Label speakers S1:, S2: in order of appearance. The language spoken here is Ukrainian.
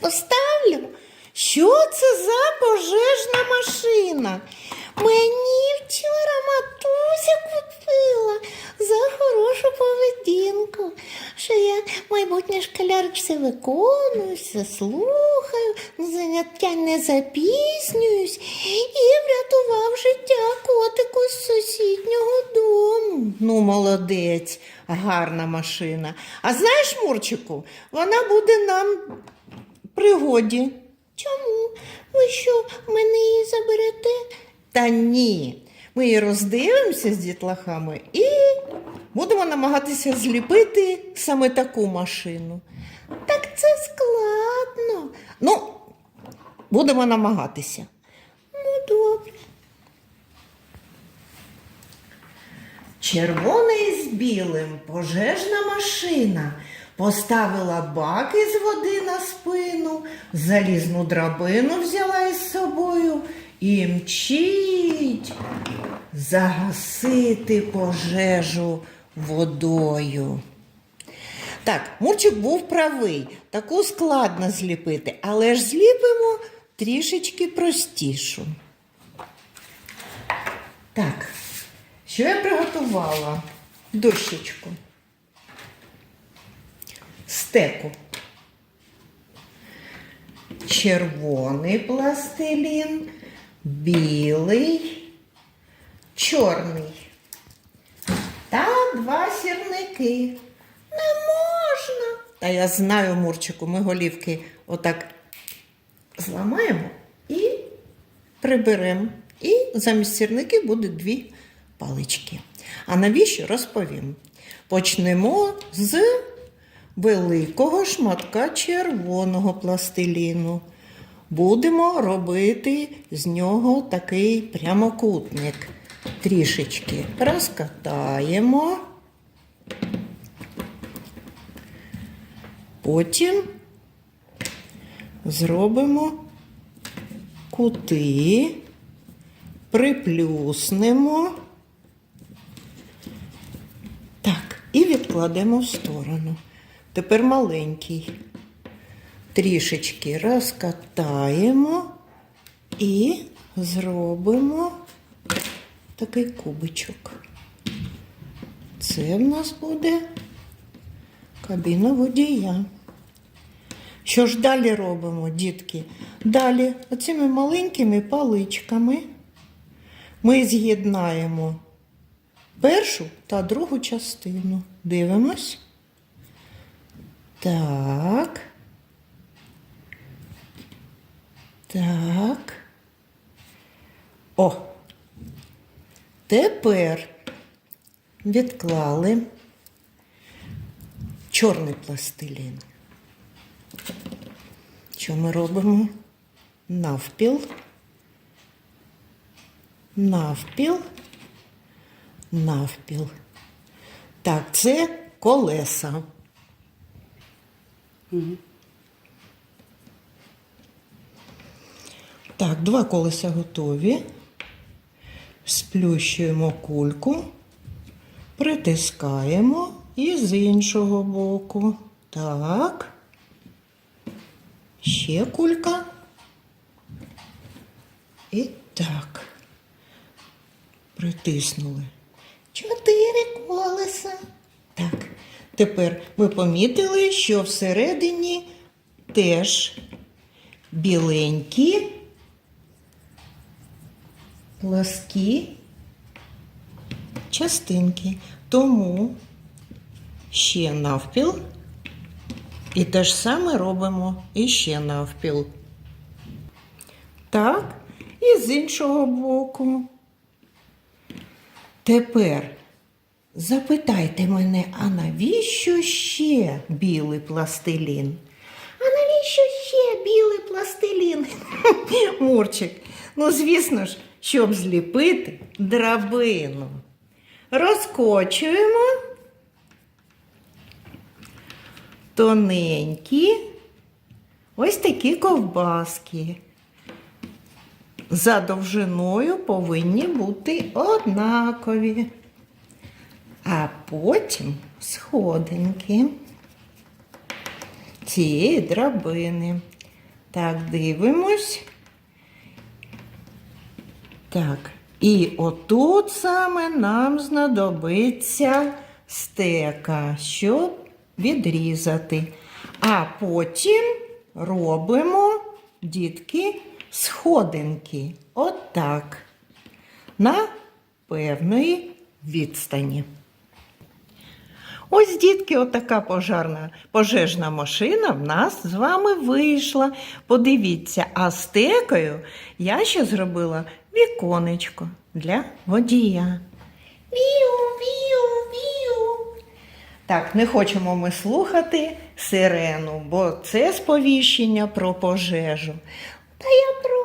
S1: поставлю. Що це за пожежна машина? Мені вчора матуся купила за хорошу поведінку, що я майбутня школярка все виконую, все слухаю, заняття не запізнююсь і врятував життя котику з сусіднього дому. Ну, молодець, гарна машина. А знаєш, Мурчику, вона буде нам пригоді. Чому? Ви що, мене її заберете? Та ні. Ми її роздивимося з дітлахами і будемо намагатися зліпити саме таку машину. Так це складно. Ну, будемо намагатися. Ну, добре. Червоний з білим пожежна машина поставила бак із води на спину, залізну драбину взяла із собою і мчить загасити пожежу водою. Так, Мурчик був правий, таку складно зліпити, але ж зліпимо трішечки простішу. Так, що я приготувала? Дощечку. Стеку. Червоний пластилін, білий, чорний. Та два сірники. Не можна. Та я знаю, Мурчику, ми голівки отак зламаємо і приберемо. І замість сірники буде дві палички. А навіщо розповім? Почнемо з великого шматка червоного пластиліну. Будемо робити з нього такий прямокутник. Трішечки розкатаємо. Потім зробимо кути, приплюснемо. Так, і відкладемо в сторону. Тепер маленький. Трішечки розкатаємо і зробимо такий кубичок. Це в нас буде кабіна водія. Що ж далі робимо, дітки? Далі оцими маленькими паличками ми з'єднаємо першу та другу частину. Дивимось. Так. Так. О. Тепер відклали чорний пластилін. Що ми робимо? Навпіл, навпіл, навпіл. Так, це колеса. Так, два колеса готові. Сплющуємо кульку, притискаємо і з іншого боку. Так. Ще кулька. І так. Притиснули. Чотири колеса. Так. Тепер ви помітили, що всередині теж біленькі, пласкі частинки. Тому ще навпіл. І те ж саме робимо іще навпіл. Так, і з іншого боку. Тепер запитайте мене, а навіщо ще білий пластилін? А навіщо ще білий пластилін? Мурчик, ну звісно ж, щоб зліпити драбину. Розкочуємо тоненькі ось такі ковбаски. За довжиною повинні бути однакові. А потім сходинки. цієї драбини. Так, дивимось. Так, і отут саме нам знадобиться стека, щоб відрізати. А потім робимо, дітки, сходинки. Отак. На певної відстані. Ось, дітки, отака пожарна пожежна машина в нас з вами вийшла. Подивіться, а стекою я ще зробила віконечко для водія. Віу, віу, віу. Так, не хочемо ми слухати сирену, бо це сповіщення про пожежу. Та я просто